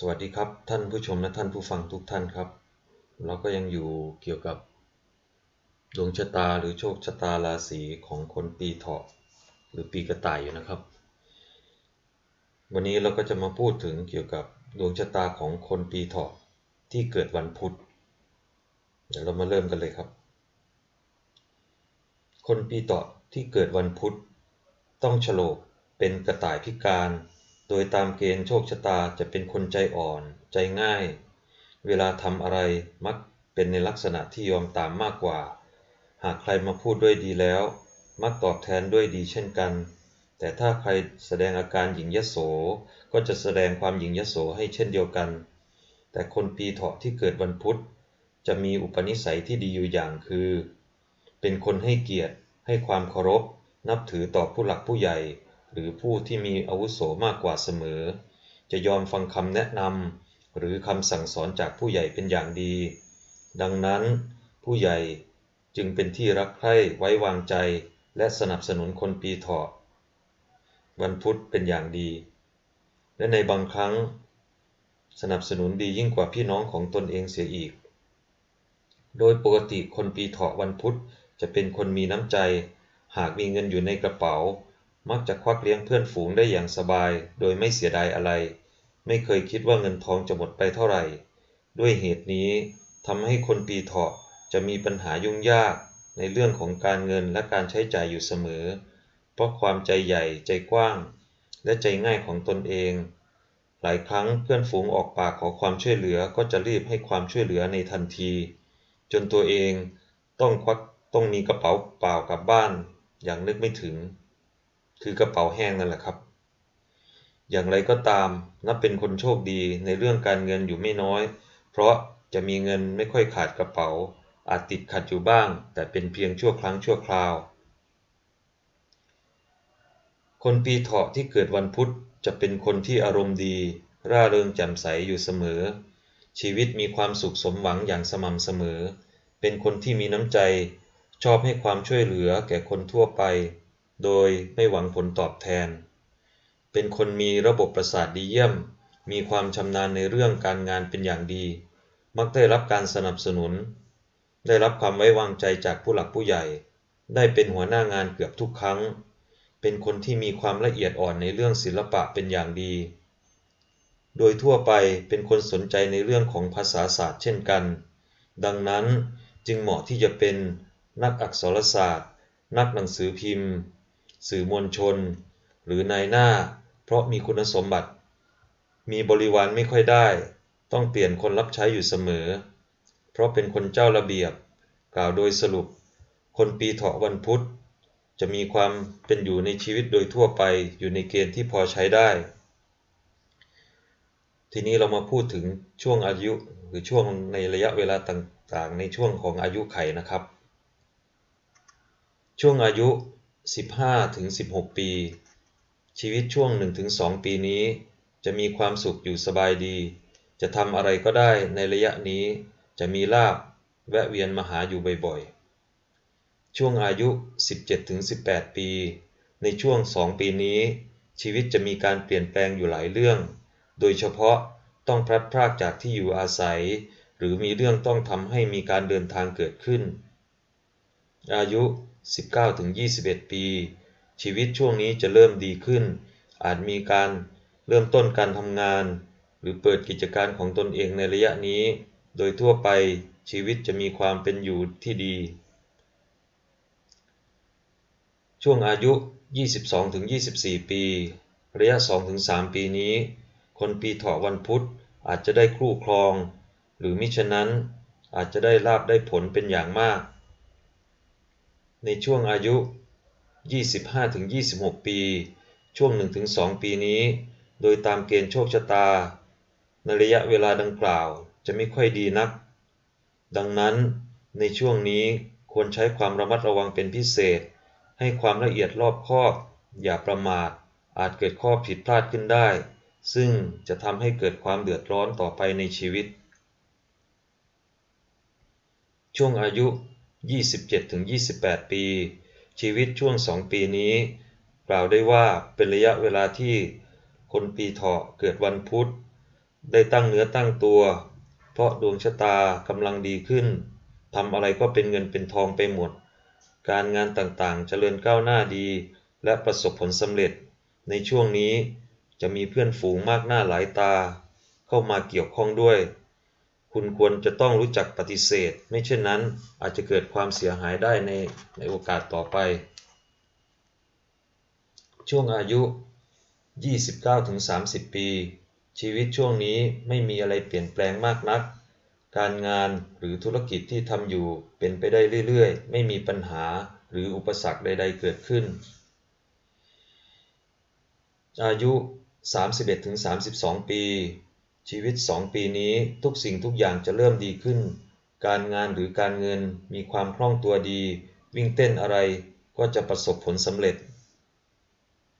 สวัสดีครับท่านผู้ชมและท่านผู้ฟังทุกท่านครับ เราก็ยังอยู่เกี่ยวกับดวงชะตาหรือโชคชะตาราศีของคนปีเถาะหรือปีกระต่ายอยู่นะครับ วันนี้เราก็จะมาพูดถึงเกี่ยวกับดวงชะตาของคนปีเถาะที่เกิดวันพุธเดี๋ยวเรามาเริ่มกันเลยครับ คนปีเถาะที่เกิดวันพุธต้องฉลกเป็นกระต่ายพิการ โดยตามเกณฑ์โชคชะตาจะเป็นคนใจอ่อน ใจง่าย เวลาทำอะไรมักเป็นในลักษณะที่ยอมตามมากกว่า หากใครมาพูดด้วยดีแล้ว มักตอบแทนด้วยดีเช่นกัน แต่ถ้าใครแสดงอาการหยิ่งยโส ก็จะแสดงความหยิ่งยโสให้เช่นเดียวกัน แต่คนปีเถาะที่เกิดวันพุธ จะมีอุปนิสัยที่ดีอยู่อย่างคือ เป็นคนให้เกียรติ ให้ความเคารพ นับถือต่อผู้หลักผู้ใหญ่ หรือผู้ที่มีอาวุโสมากกว่าเสมอ จะยอมฟังคำแนะนำหรือคำสั่งสอนจากผู้ใหญ่เป็นอย่างดี ดังนั้นผู้ใหญ่จึงเป็นที่รักใคร่ไว้วางใจและสนับสนุนคนปีเถาะวันพุธเป็นอย่างดี และในบางครั้ง สนับสนุนดียิ่งกว่าพี่น้องของตนเองเสียอีก โดยปกติคนปีเถาะวันพุธจะเป็นคนมีน้ำใจ หากมีเงินอยู่ในกระเป๋า มักจะควักเลี้ยงเพื่อนฝูงได้อย่างสบาย โดยไม่เสียดายอะไร ไม่เคยคิดว่าเงินทองจะหมดไปเท่าไหร่ ด้วยเหตุนี้ทำให้คนปีเถาะจะมีปัญหายุ่งยากในเรื่องของการเงินและการใช้จ่ายอยู่เสมอ เพราะความใจใหญ่ใจกว้าง และใจง่ายของตนเอง หลายครั้งเพื่อนฝูงออกปากขอความช่วยเหลือก็จะรีบให้ความช่วยเหลือในทันที จนตัวเองต้องควักต้องมีกระเป๋าเปล่ากลับบ้านอย่างนึกไม่ถึง คือกระเป๋าแห้งนั่นแหละครับ อย่างไรก็ตามนับเป็นคนโชคดีในเรื่องการเงินอยู่ไม่น้อย เพราะจะมีเงินไม่ค่อยขาดกระเป๋า อาจติดขัดอยู่บ้าง แต่เป็นเพียงชั่วครั้งชั่วคราว คนปีเถาะที่เกิดวันพุธจะเป็นคนที่อารมณ์ดี ร่าเริงแจ่มใสอยู่เสมอ ชีวิตมีความสุขสมหวังอย่างสม่ำเสมอ เป็นคนที่มีน้ำใจ ชอบให้ความช่วยเหลือแก่คนทั่วไป โดยไม่หวังผลตอบแทน เป็นคนมีระบบประสาทดีเยี่ยม มีความชำนาญในเรื่องการงานเป็นอย่างดี มักได้รับการสนับสนุน ได้รับความไว้วางใจจากผู้หลักผู้ใหญ่ ได้เป็นหัวหน้างานเกือบทุกครั้ง เป็นคนที่มีความละเอียดอ่อนในเรื่องศิลปะเป็นอย่างดี โดยทั่วไปเป็นคนสนใจในเรื่องของภาษาศาสตร์เช่นกัน ดังนั้นจึงเหมาะที่จะเป็นนักอักษรศาสตร์ นักหนังสือพิมพ์ สื่อมวลชน หรือนายหน้า เพราะมีคุณสมบัติ มีบริวารไม่ค่อยได้ ต้องเปลี่ยนคนรับใช้อยู่เสมอ เพราะเป็นคนเจ้าระเบียบ กล่าวโดยสรุป คนปีเถาะวันพุธ จะมีความเป็นอยู่ในชีวิตโดยทั่วไปอยู่ในเกณฑ์ที่พอใช้ได้ ทีนี้เรามาพูดถึงช่วงอายุหรือช่วงในระยะเวลาต่างๆ ในช่วงของอายุไขนะครับ ช่วงอายุ 15ถึง16 ปี ชีวิตช่วง 1-2 ปีนี้ จะมีความสุขอยู่สบายดี จะทำอะไรก็ได้ในระยะนี้ จะมีลาบแวะเวียนมาหาอยู่บ่อยๆ ช่วงอายุ 17-18 ปี ในช่วง 2 ปีนี้ ชีวิตจะมีการเปลี่ยนแปลงอยู่หลายเรื่อง โดยเฉพาะต้องพลัดพรากจากที่อยู่อาศัย หรือมีเรื่องต้องทำให้มีการเดินทางเกิดขึ้น อายุ 19-21 ปี ชีวิตช่วงนี้จะเริ่มดีขึ้น อาจมีการเริ่มต้นการทำงาน หรือเปิดกิจการของตนเองในระยะนี้ โดยทั่วไปชีวิตจะมีความเป็นอยู่ที่ดี ช่วงอายุ 22-24 ปี ระยะ 2-3 ปีนี้ คนปีเถาะวันพุธอาจจะได้คู่ครอง หรือมิฉะนั้นอาจจะได้ลาบได้ผลเป็นอย่างมาก ในช่วงอายุ 25-26 ปี ช่วง 1-2 ปีนี้ โดยตามเกณฑ์โชคชะตา ในระยะเวลาดังกล่าวจะไม่ค่อยดีนัก ดังนั้นในช่วงนี้ควรใช้ความระมัดระวังเป็นพิเศษ ให้ความละเอียดรอบคอบ อย่าประมาท อาจเกิดข้อผิดพลาดขึ้นได้ ซึ่งจะทำให้เกิดความเดือดร้อนต่อไปในชีวิต ช่วงอายุ 27-28 ปี ชีวิตช่วง2ปีนี้ กล่าวได้ว่าเป็นระยะเวลาที่คนปีเถาะเกิดวันพุธ ได้ตั้งเนื้อตั้งตัว เพราะดวงชะตากำลังดีขึ้นทำอะไรก็เป็นเงินเป็นทองไปหมด การงานต่างๆเจริญก้าวหน้าดี และประสบผลสำเร็จ ในช่วงนี้จะมีเพื่อนฝูงมากหน้าหลายตา เข้ามาเกี่ยวข้องด้วย คุณควรจะต้องรู้จักปฏิเสธ ไม่เช่นนั้นอาจจะเกิดความเสียหายได้ในในโอกาสต่อไป ช่วงอายุ 29-30 ปี ชีวิตช่วงนี้ไม่มีอะไรเปลี่ยนแปลงมากนัก การงานหรือธุรกิจที่ทำอยู่เป็นไปได้เรื่อยๆ ไม่มีปัญหาหรืออุปสรรคใด ๆ เกิดขึ้น อายุ 31-32 ปี ชีวิต2ปีนี้ทุกสิ่งทุกอย่างจะเริ่มดีขึ้น การงานหรือการเงินมีความคล่องตัวดี วิ่งเต้นอะไรก็จะประสบผลสำเร็จ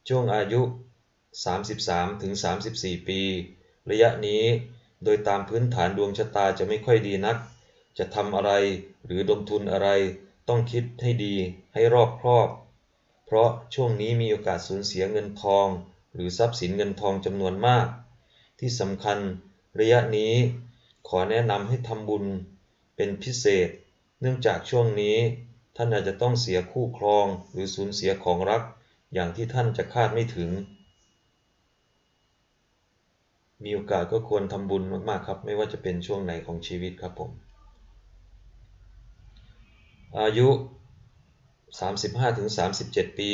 ช่วงอายุ 33-34ปี ระยะนี้โดยตามพื้นฐานดวงชะตาจะไม่ค่อยดีนัก จะทำอะไรหรือลงทุนอะไร ต้องคิดให้ดีให้รอบครอบ เพราะช่วงนี้มีโอกาสสูญเสียเงินทอง หรือทรัพย์สินเงินทองจำนวนมาก ที่สำคัญระยะนี้ขอแนะนำให้ทำบุญเป็นพิเศษ เนื่องจากช่วงนี้ท่านอาจจะต้องเสียคู่ครองหรือสูญเสียของรักอย่างที่ท่านจะคาดไม่ถึง มีโอกาสก็ควรทำบุญมากๆครับ ไม่ว่าจะเป็นช่วงไหนของชีวิตครับผม อายุ 35-37 ปี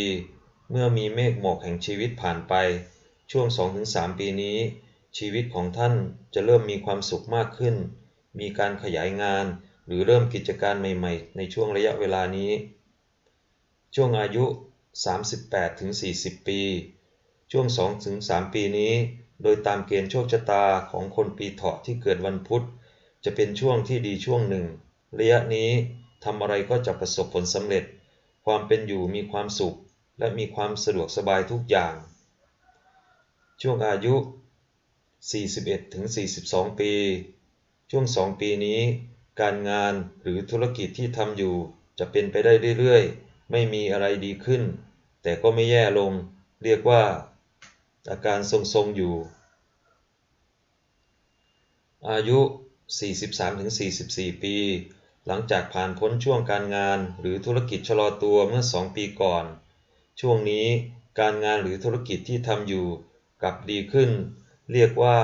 เมื่อมีเมฆหมอกแห่งชีวิตผ่านไป ช่วง 2-3 ปีนี้ ชีวิตของท่านจะเริ่มมีความสุขมากขึ้น มีการขยายงาน หรือเริ่มกิจการใหม่ ๆ ในช่วงระยะเวลานี้ ช่วงอายุ 38-40 ปี ช่วง 2-3 ปีนี้ โดยตามเกณฑ์โชคชะตาของคนปีเถาะที่เกิดวันพุธ จะเป็นช่วงที่ดีช่วงหนึ่ง ระยะนี้ทำอะไรก็จะประสบผลสำเร็จ ความเป็นอยู่มีความสุข และมีความสะดวกสบายทุกอย่าง ช่วงอายุ 41-42 ปี ช่วง2ปีนี้ การงานหรือธุรกิจที่ทำอยู่ จะเป็นไปได้เรื่อยๆ ไม่มีอะไรดีขึ้น แต่ก็ไม่แย่ลง เรียกว่า อาการทรงๆอยู่ อายุ 43-44 ปี หลังจากผ่านพ้นช่วงการงานหรือธุรกิจชะลอตัวเมื่อ 2 ปีก่อน ช่วงนี้การงานหรือธุรกิจที่ทำอยู่กลับดีขึ้น เรียกว่า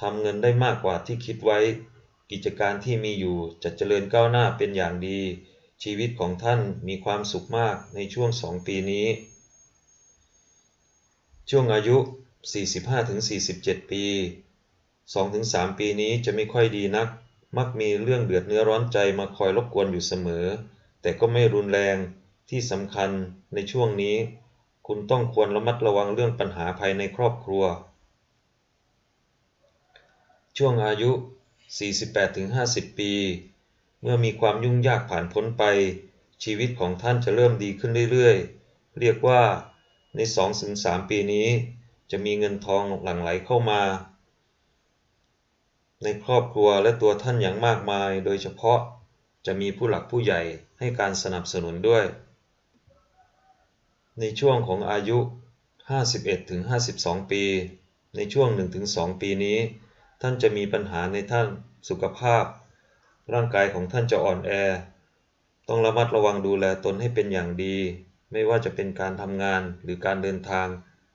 ทำเงินได้มากกว่าที่คิดไว้ กิจการที่มีอยู่จะเจริญก้าวหน้าเป็นอย่างดี ชีวิตของท่านมีความสุขมากในช่วง2ปีนี้ ช่วงอายุ 45-47 ปี 2-3 ปีนี้จะไม่ค่อยดีนัก มักมีเรื่องเดือดเนื้อร้อนใจมาคอยรบกวนอยู่เสมอ แต่ก็ไม่รุนแรงที่สำคัญในช่วงนี้ คุณต้องควรระมัดระวังเรื่องปัญหาภายในครอบครัว ช่วงอายุ 48-50 ปี เมื่อมีความยุ่งยากผ่านพ้นไป ชีวิตของท่านจะเริ่มดีขึ้นเรื่อยๆ เรียกว่าใน 2-3 ปีนี้ จะมีเงินทองหลั่งไหลเข้ามา ในครอบครัวและตัวท่านอย่างมากมาย โดยเฉพาะจะมีผู้หลักผู้ใหญ่ให้การสนับสนุนด้วย ในช่วงของอายุ 51-52 ปี ในช่วง 1-2 ปีนี้ ท่านจะมีปัญหาในท่านสุขภาพ ร่างกายของท่านจะอ่อนแอ ต้องระมัดระวังดูแลตนให้เป็นอย่างดี ไม่ว่าจะเป็นการทำงานหรือการเดินทาง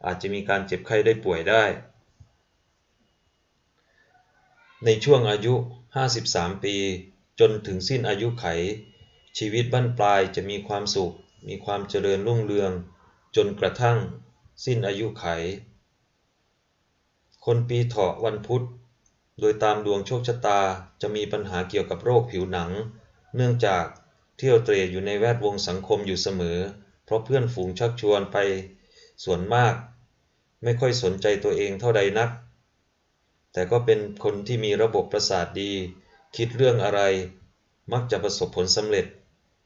อาจจะมีการเจ็บไข้ได้ป่วยได้ ในช่วงอายุ 53 ปี จนถึงสิ้นอายุไข ชีวิตบั้นปลายจะมีความสุข มีความเจริญรุ่งเรือง จนกระทั่งสิ้นอายุไข คนปีเถาะวันพุธ โดยตามดวงโชคชะตาจะมีปัญหาเกี่ยวกับโรคผิวหนัง เนื่องจากเที่ยวเตร่อยู่ในแวดวงสังคมอยู่เสมอ เพราะเพื่อนฝูงชักชวนไปส่วนมาก ไม่ค่อยสนใจตัวเองเท่าใดนัก แต่ก็เป็นคนที่มีระบบประสาทดี คิดเรื่องอะไร มักจะประสบผลสำเร็จ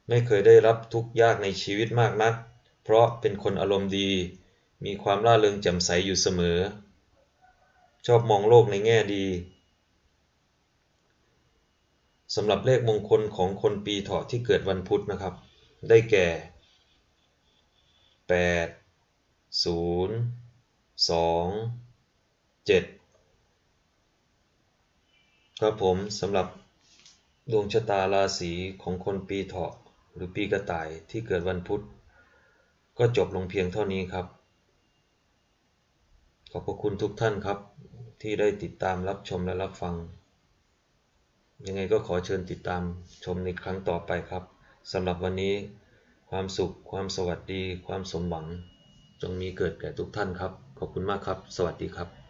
ไม่เคยได้รับทุกข์ยากในชีวิตมากนัก เพราะเป็นคนอารมณ์ดี มีความร่าเริงแจ่มใสอยู่เสมอ ชอบมองโลกในแง่ดี สำหรับเลขมงคลของคนปีเถาะที่เกิดวันพุธนะครับ ได้แก่ 8 0 2 7 ครับผมสำหรับดวงชะตาราศีของคนปีเถาะหรือปีกระต่ายที่เกิดวันพุธ ก็จบลงเพียงเท่านี้ครับ ขอบพระคุณทุกท่านครับที่ได้ติดตามรับชมและรับฟัง ยังไงก็ขอเชิญติดตามชมในครั้งต่อไปครับสำหรับวันนี้ ความสุข ความสวัสดี ความสมหวัง จงมีเกิดแก่ทุกท่านครับ ขอบคุณมากครับ สวัสดีครับ